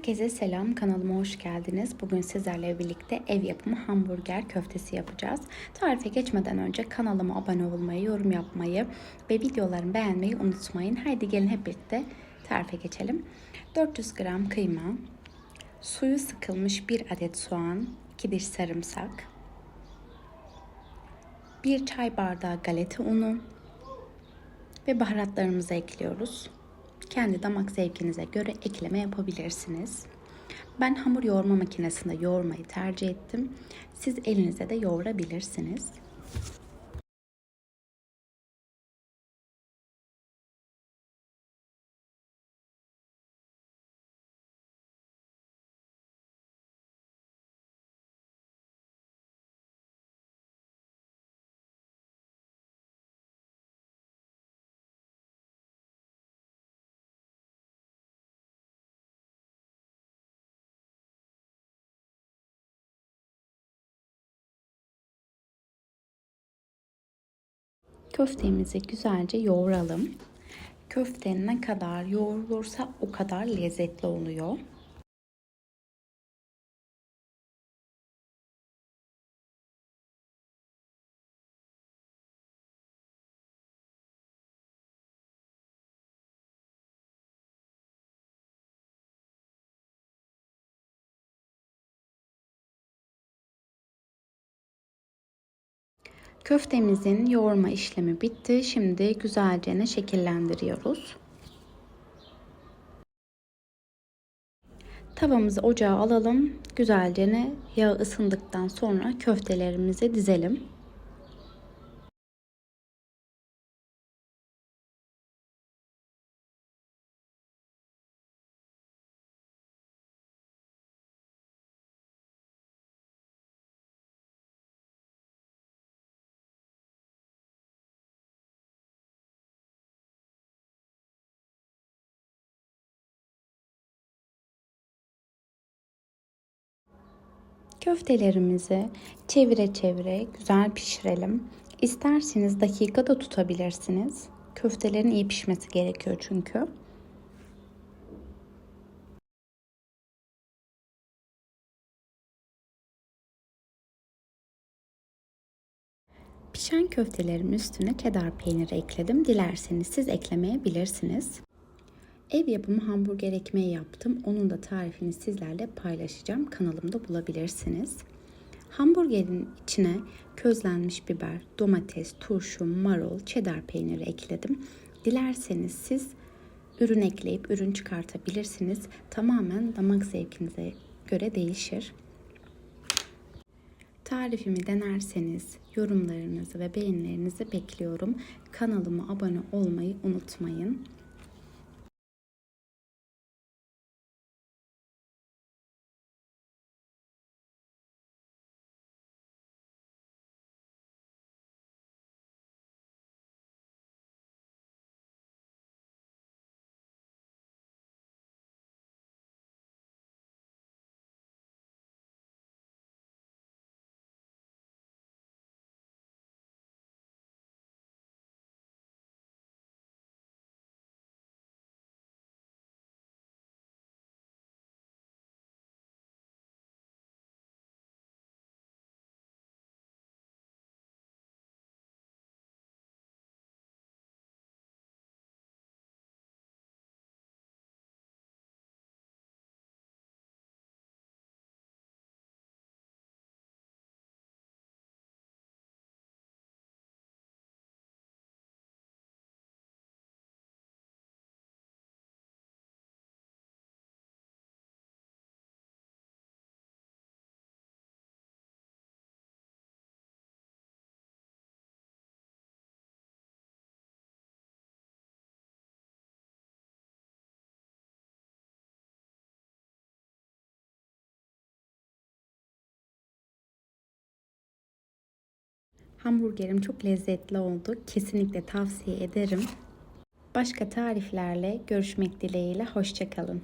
Herkese selam, kanalıma hoş geldiniz. Bugün sizlerle birlikte ev yapımı hamburger köftesi yapacağız. Tarife geçmeden önce kanalıma abone olmayı, yorum yapmayı ve videolarımı beğenmeyi unutmayın. Haydi gelin hep birlikte tarife geçelim. 400 gram kıyma, suyu sıkılmış 1 adet soğan, 2 diş sarımsak, 1 çay bardağı galeta unu ve baharatlarımızı ekliyoruz kendi damak zevkinize göre ekleme yapabilirsiniz. Ben hamur yoğurma makinesinde yoğurmayı tercih ettim. Siz elinize de yoğurabilirsiniz. Köftemizi güzelce yoğuralım. Köfte ne kadar yoğrulursa o kadar lezzetli oluyor. Köftemizin yoğurma işlemi bitti. Şimdi güzelce şekillendiriyoruz. Tavamızı ocağa alalım. Güzelce yağ ısındıktan sonra köftelerimizi dizelim. Köftelerimizi çevire çevire güzel pişirelim. İsterseniz dakika da tutabilirsiniz. Köftelerin iyi pişmesi gerekiyor çünkü. Pişen köftelerim üstüne cheddar peyniri ekledim. Dilerseniz siz eklemeyebilirsiniz. Ev yapımı hamburger ekmeği yaptım. Onun da tarifini sizlerle paylaşacağım. Kanalımda bulabilirsiniz. Hamburgerin içine közlenmiş biber, domates, turşu, marul, cheddar peyniri ekledim. Dilerseniz siz ürün ekleyip ürün çıkartabilirsiniz. Tamamen damak zevkinize göre değişir. Tarifimi denerseniz yorumlarınızı ve beğenilerinizi bekliyorum. Kanalıma abone olmayı unutmayın. Hamburgerim çok lezzetli oldu. Kesinlikle tavsiye ederim. Başka tariflerle görüşmek dileğiyle. Hoşçakalın.